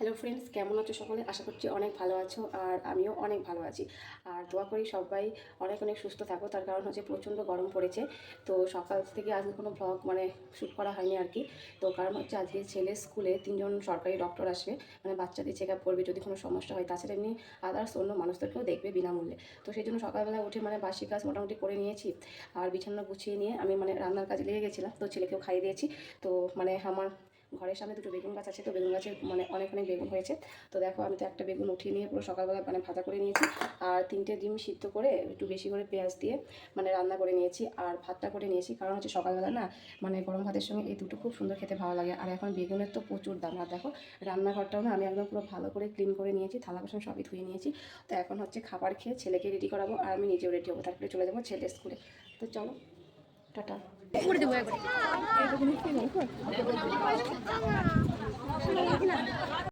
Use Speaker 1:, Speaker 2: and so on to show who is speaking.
Speaker 1: Hello friends কেমন আছো সকলে? আশা করছি অনেক ভালো আছো আর আমিও অনেক ভালো আছি। আর দোয়া করি সবাই অনেক অনেক সুস্থ থাকো। তার কারণ হচ্ছে প্রচণ্ড গরম পড়েছে। তো সকাল থেকে আজকে কোনো ব্লগ মানে শ্যুট করা হয়নি আর কি। তো কারণ হচ্ছে আজকে ছেলে স্কুলে তিনজন সরকারি ডক্টর আসবে। মানে বাচ্চাদের চেক আপ করবে যদি কোনো সমস্যা হয়। তাছাড়া এমনি আদার্স অন্য মানুষদেরকেও দেখবে বিনামূল্যে। তো সেই জন্য সকালবেলা উঠে মানে বাসি কাজ মোটামুটি করে নিয়েছি। আর বিছানা গুছিয়ে নিয়ে আমি মানে রান্নার কাজে লেগে গেছিলাম। তো ছেলেকেও খাইয়ে দিয়েছি। তো মানে আমার ঘরের সামনে দুটো বেগুন গাছ আছে, তো বেগুন গাছে মানে অনেক অনেক বেগুন হয়েছে। তো দেখো, আমি তো একটা বেগুন উঠিয়ে নিয়ে পুরো সকালবেলা মানে ভাজা করে নিয়েছি, আর তিনটে ডিম সিদ্ধ করে একটু বেশি করে পেঁয়াজ দিয়ে মানে রান্না করে নিয়েছি, আর ভাতটা করে নিয়েছি। কারণ হচ্ছে সকালবেলা না মানে গরম ভাতের সঙ্গে এই দুটো খুব সুন্দর খেতে ভালো লাগে, আর এখন বেগুনের তো প্রচুর দাম। আর দেখো, রান্নাঘরটাও না আমি একদম পুরো ভালো করে ক্লিন করে নিয়েছি, থালা বাসন সবই ধুয়ে নিয়েছি। তো এখন হচ্ছে খাবার খেয়ে ছেলেকে রেডি করাবো, আর আমি নিজেও রেডি হব, তারপরে চলে যাব ছেলে স্কুলে তো চলো। টাটা।
Speaker 2: করে দেবো একবারে।